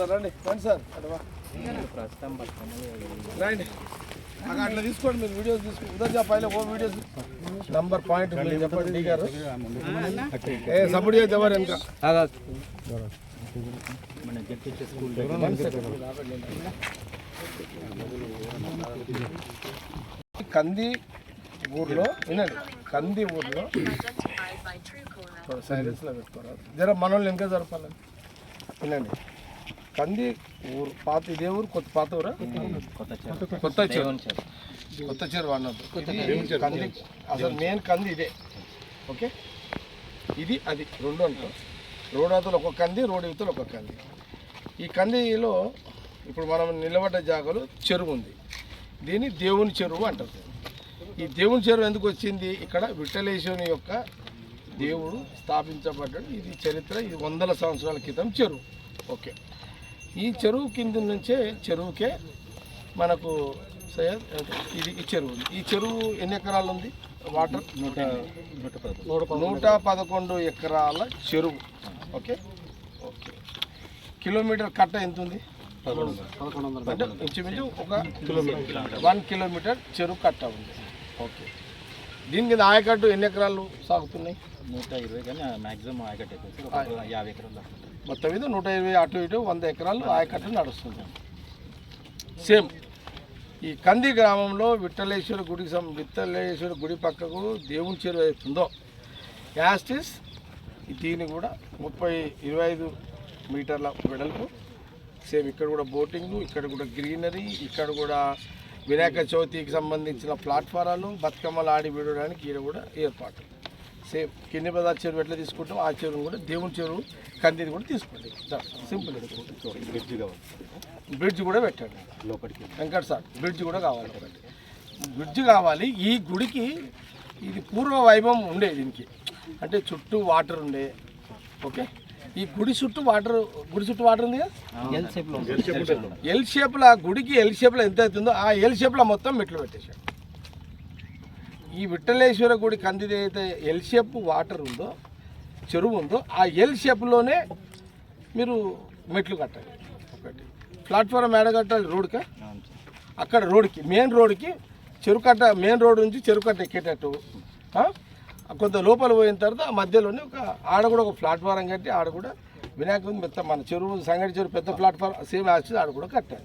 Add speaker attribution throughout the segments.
Speaker 1: Sir రండి రండి sir. రండి. అట్లా తీసుకోండి మీరు వీడియోస్ తీసుకోండి ఉదయం పైన ఓ వీడియోస్ నంబర్ పాయింట్ చెప్పండి డి గారు. ఏ సపోర్ట్ చేద్దాం ఎవరు వెనక కంది ఊర్లో వినండి కంది ఊర్లో. సైలెన్స్లో పెట్టుకోరా. జర మనల్ని ఇంకా జరపాలని వినండి. కంది ఊరు పాత ఇదే ఊరు కొత్త పాత ఊరా? కొత్త చెరువు కొత్త ఇది కంది. అసలు మెయిన్ కంది ఇదే. ఓకే? ఇది అది రెండు అనుకో రోడ్ అవతల ఒక కంది రోడ్ అవతల ఒక కంది. ఈ కందిలో ఇప్పుడు మనం నిలబడ్డ జాగాలో చెరువు ఉంది. దీన్ని దేవుని చెరువు అంటారు. ఈ దేవుని చెరువు ఎందుకు వచ్చింది? ఇక్కడ విఠలేశ్వరుని యొక్క దేవుడు స్థాపించబడ్డాడు. ఇది చరిత్ర. ఇది వందల సంవత్సరాల క్రితం చెరువు. ఓకే. ఈ చెరువు కింద నుంచే చెరువుకే మనకు సయ్యద్ ఇది ఈ చెరువు ఉంది. ఈ చెరువు ఎన్ని ఎకరాలు ఉంది? వాటర్? నూట నూట పదకొండు. ఎకరాల చెరువు. ఓకే? ఓకే. కిలోమీటర్ కట్ట ఎంత ఉంది? అంటే ఇంచుమించు ఒక కిలోమీటర్. వన్ కిలోమీటర్ చెరువు కట్ట ఉంది. ఓకే. దీని కింద ఆయకట్టు ఎన్ని ఎకరాలు సాగుతున్నాయి?
Speaker 2: నూట ఇరవై కానీ మ్యాక్సిమం ఆయకట్టు యాభై ఎకరాలు.
Speaker 1: మొత్తం మీద నూట ఇరవై అటు ఇటు వంద ఎకరాలు ఆయకట్టు నడుస్తుంది. సేమ్. ఈ కంది గ్రామంలో విఠలేశ్వర గుడికి సం విఠలేశ్వర గుడి పక్కకు దేవుని చెరువు అవుతుందో యాస్టిస్ దీని కూడా ముప్పై ఇరవై ఐదు మీటర్ల వెడల్పు. సేమ్ ఇక్కడ కూడా బోటింగ్ ఇక్కడ కూడా గ్రీనరీ ఇక్కడ కూడా వినాయక చవితికి సంబంధించిన ప్లాట్ఫారాలు బతుకమ్మలు ఆడి విడడానికి ఈడ కూడా ఏర్పాటు. సేమ్ కింది బజార్ చెరువు ఎట్లా తీసుకుంటాం ఆ చెరువును కూడా దేవుని చెరువు కందిది కూడా తీసుకోండి సింపుల్
Speaker 2: బ్రిడ్జ్ కావాలి
Speaker 1: బ్రిడ్జ్ కూడా పెట్టండి.
Speaker 2: లోపలికి
Speaker 1: వెంకట సార్ బ్రిడ్జ్ కూడా కావాలి ఒకటి. బ్రిడ్జ్ కావాలి ఈ గుడికి ఇది పూర్వ వైభవం ఉండే దీనికి. అంటే చుట్టూ వాటర్ ఉండే. ఓకే? ఈ గుడి చుట్టూ వాటర్ గుడి చుట్టూ వాటర్ ఉంది. కదా
Speaker 2: ఎల్ షేప్లో
Speaker 1: ఆ గుడికి ఎల్ షేప్లో ఎంత అవుతుందో ఆ ఎల్ షేప్లో మొత్తం మెట్లు పెట్టేశాడు ఈ విఠలేశ్వర గుడి కందిది అయితే ఎల్ షేప్ వాటర్ ఉందో చెరువు ఉందో ఆ ఎల్ షేప్లోనే మీరు మెట్లు కట్టాలి. ఒకటి. ప్లాట్ఫారం ఏడ కట్టాలి? రోడ్కా అక్కడ రోడ్కి మెయిన్ రోడ్కి చెరుకట్ట మెయిన్ రోడ్ నుంచి చెరుకట్ట ఎక్కేటట్టు. ఆ? కొంత లోపల పోయిన తర్వాత మధ్యలోనే ఒక ఆడ కూడా ఒక ప్లాట్ఫారం కట్టి ఆడ కూడా వినాయకుని పెద్ద మన చెరువు సంగటి చెరువు పెద్ద ప్లాట్ఫారం సేమ్ యాక్చువల్ ఆడ కూడా కట్టారు.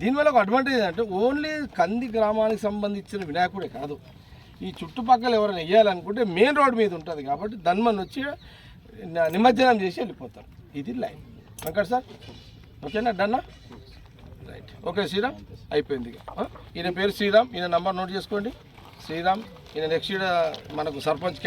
Speaker 1: దీనివల్ల ఒక అడ్వాంటేజ్ అంటే ఓన్లీ కంది గ్రామానికి సంబంధించిన వినాయకుడే కాదు. ఈ చుట్టుపక్కల ఎవరైనా వేయాలనుకుంటే మెయిన్ రోడ్ మీద ఉంటుంది కాబట్టి ధన్మన్ వచ్చి నిమజ్జనం చేసి వెళ్ళిపోతారు. ఇది లైన్. వెంకట సార్? ఓకేనా డన్నా? Right okay Sriram? అయిపోయింది ఇక. ఈయన పేరు శ్రీరామ్. ఈయన నంబర్ నోట్ చేసుకోండి. శ్రీరామ్ ఈయన నెక్స్ట్ మనకు సర్పంచ్